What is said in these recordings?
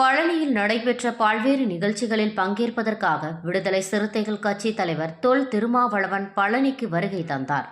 பழனியில் நடைபெற்ற பல்வேறு நிகழ்ச்சிகளில் பங்கேற்பதற்காக விடுதலை சிறுத்தைகள் கட்சி தலைவர் தொல் திருமாவளவன் பழனிக்கு வருகை தந்தார்.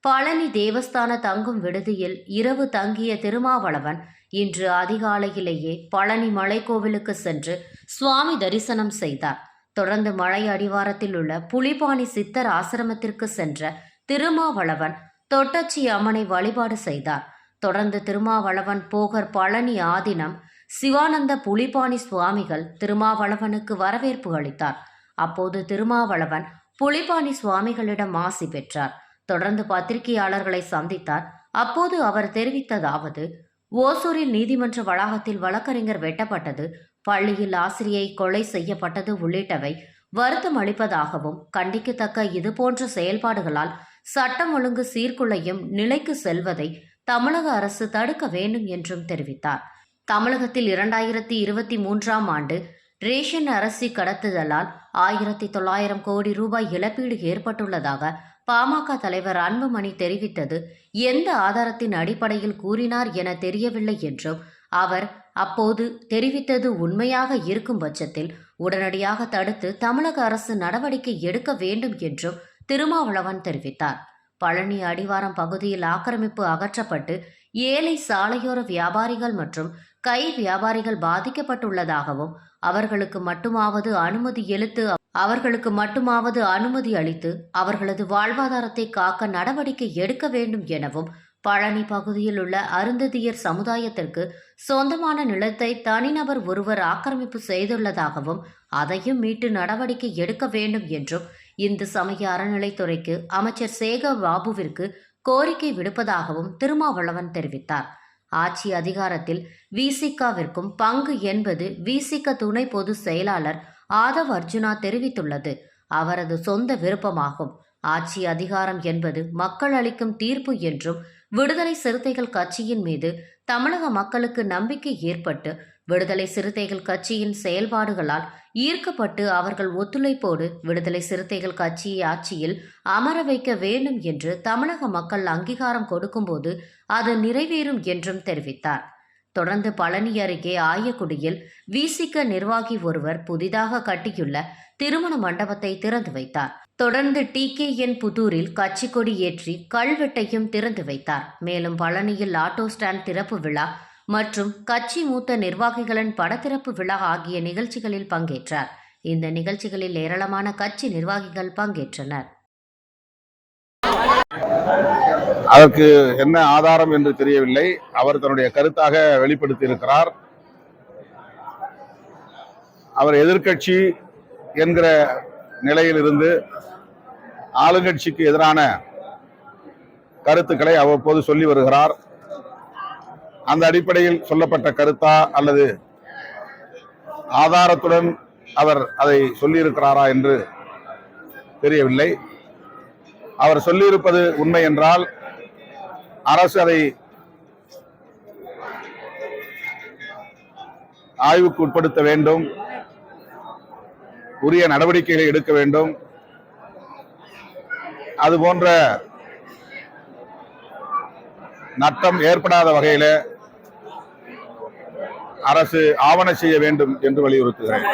பழனி தேவஸ்தான தங்கும் விடுதியில் இரவு தங்கிய திருமாவளவன் இன்று அதிகாலையிலேயே பழனி மலைக்கோவிலுக்கு சென்று சுவாமி தரிசனம் செய்தார். தொடர்ந்து மலை அடிவாரத்தில் உள்ள புலிபாணி சித்தர் ஆசிரமத்திற்கு சென்ற திருமாவளவன் தொட்டச்சி அம்மனை வழிபாடு செய்தார். தொடர்ந்து திருமாவளவன் போகர் பழனி ஆதினம் சிவானந்த புலிபாணி சுவாமிகள் திருமாவளவனுக்கு வரவேற்பு அளித்தார். அப்போது திருமாவளவன் புலிபாணி சுவாமிகளிடம் ஆசி பெற்றார். தொடர்ந்து பத்திரிகையாளர்களை சந்தித்தார். அப்போது அவர் தெரிவித்ததாவது ஓசூரில் நீதிமன்ற வளாகத்தில் வழக்கறிஞர் வெட்டப்பட்டது பள்ளியில் ஆசிரியை கொலை செய்யப்பட்டது உள்ளிட்டவை வருத்தம் அளிப்பதாகவும் கண்டிக்கத்தக்க இதுபோன்ற செயல்பாடுகளால் சட்டம் ஒழுங்கு சீர்குலையும் நிலைக்கு செல்வதை தமிழக அரசு தடுக்க வேண்டும் என்றும் தெரிவித்தார். தமிழகத்தில் இரண்டாயிரத்தி இருபத்தி மூன்றாம் ஆண்டு ரேஷன் அரசி கடத்துதலால் ஆயிரத்தி தொள்ளாயிரம் கோடி ரூபாய் இழப்பீடு ஏற்பட்டுள்ளதாக பாமக தலைவர் அன்புமணி தெரிவித்தது. எந்த ஆதாரத்தின் அடிப்படையில் கூறினார் என தெரியவில்லை என்றும் அவர் அப்போது தெரிவித்தது உண்மையாக இருக்கும் பட்சத்தில் உடனடியாக தடுத்து தமிழக அரசு நடவடிக்கை எடுக்க வேண்டும் என்றும் திருமாவளவன் தெரிவித்தார். பழனி அடிவாரம் பகுதியில் ஆக்கிரமிப்பு அகற்றப்பட்டு ஏழை சாலையோர வியாபாரிகள் மற்றும் கை வியாபாரிகள் பாதிக்கப்பட்டுள்ளதாகவும் அவர்களுக்கு மட்டுமாவது அனுமதி எழுத்து அவர்களுக்கு மட்டுமாவது அனுமதி அளித்து அவர்களது வாழ்வாதாரத்தை காக்க நடவடிக்கை எடுக்க வேண்டும் எனவும் பழனி பகுதியில் உள்ள அருந்ததியர் சமுதாயத்திற்கு சொந்தமான நிலத்தை தனிநபர் ஒருவர் ஆக்கிரமிப்பு செய்துள்ளதாகவும் அதையும் மீட்டு நடவடிக்கை எடுக்க வேண்டும் என்றும் இந்து சமய அறநிலைத்துறைக்கு அமைச்சர் சேகர் பாபுவிற்கு கோரிக்கை விடுப்பதாகவும் திருமாவளவன் தெரிவித்தார். ஆட்சி அதிகாரத்தில் விசிகாவிற்கும் பங்கு என்பது விசிக துணை பொதுச் செயலாளர் ஆதவ் அர்ஜுனா தெரிவித்துள்ளது. அவரது சொந்த விருப்பமாகும். ஆட்சி அதிகாரம் என்பது மக்கள் அளிக்கும் தீர்ப்பு என்றும் விடுதலை சிறுத்தைகள் கட்சியின் மீது தமிழக மக்களுக்கு நம்பிக்கை ஏற்பட்டு விடுதலை சிறுத்தைகள் கட்சியின் செயல்பாடுகளால் ஈர்க்கப்பட்டு அவர்கள் ஒத்துழைப்போடு விடுதலை சிறுத்தைகள் கட்சியை ஆட்சியில் அமர வைக்க வேண்டும் என்று தமிழக மக்கள் அங்கீகாரம் கொடுக்கும்போது அது நிறைவேறும் என்றும் தெரிவித்தார். தொடர்ந்து பழனி அருகே ஆயக்குடியில் விசிக நிர்வாகி ஒருவர் புதிதாக கட்டியுள்ள திருமண மண்டபத்தை திறந்து வைத்தார். தொடர்ந்து டி கே என் புதூரில் கட்சி கொடி ஏற்றி கல்வெட்டையும் திறந்து வைத்தார். மேலும் பழனியில் ஆட்டோ ஸ்டாண்ட் திறப்பு விழா மற்றும் கட்சி மூத்த நிர்வாகிகளின் படத்திறப்பு விழா ஆகிய நிகழ்ச்சிகளில் பங்கேற்றார். இந்த நிகழ்ச்சிகளில் ஏராளமான கட்சி நிர்வாகிகள் பங்கேற்றனர். அதற்கு என்ன ஆதாரம் என்று தெரியவில்லை. அவர் தன்னுடைய கருத்தாக வெளிப்படுத்தியிருக்கிறார். அவர் எதிர்க்கட்சி என்கிற நிலையிலிருந்து ஆளுங்கட்சிக்கு எதிரான கருத்துக்களை அவ்வப்போது சொல்லி வருகிறார். அந்த அடிப்படையில் சொல்லப்பட்ட கருத்தா அல்லது ஆதாரத்துடன் அவர் அதை சொல்லியிருக்கிறாரா என்று தெரியவில்லை. அவர் சொல்லியிருப்பது உண்மை என்றால் அரசு அதை ஆய்வுக்கு உட்படுத்த வேண்டும். உரிய நடவடிக்கைகளை எடுக்க வேண்டும். அது போன்ற நட்டம் ஏற்படாத வகையில அரசு ஆவண செய்ய வேண்டும் என்று வலியுறுத்துகிறேன்.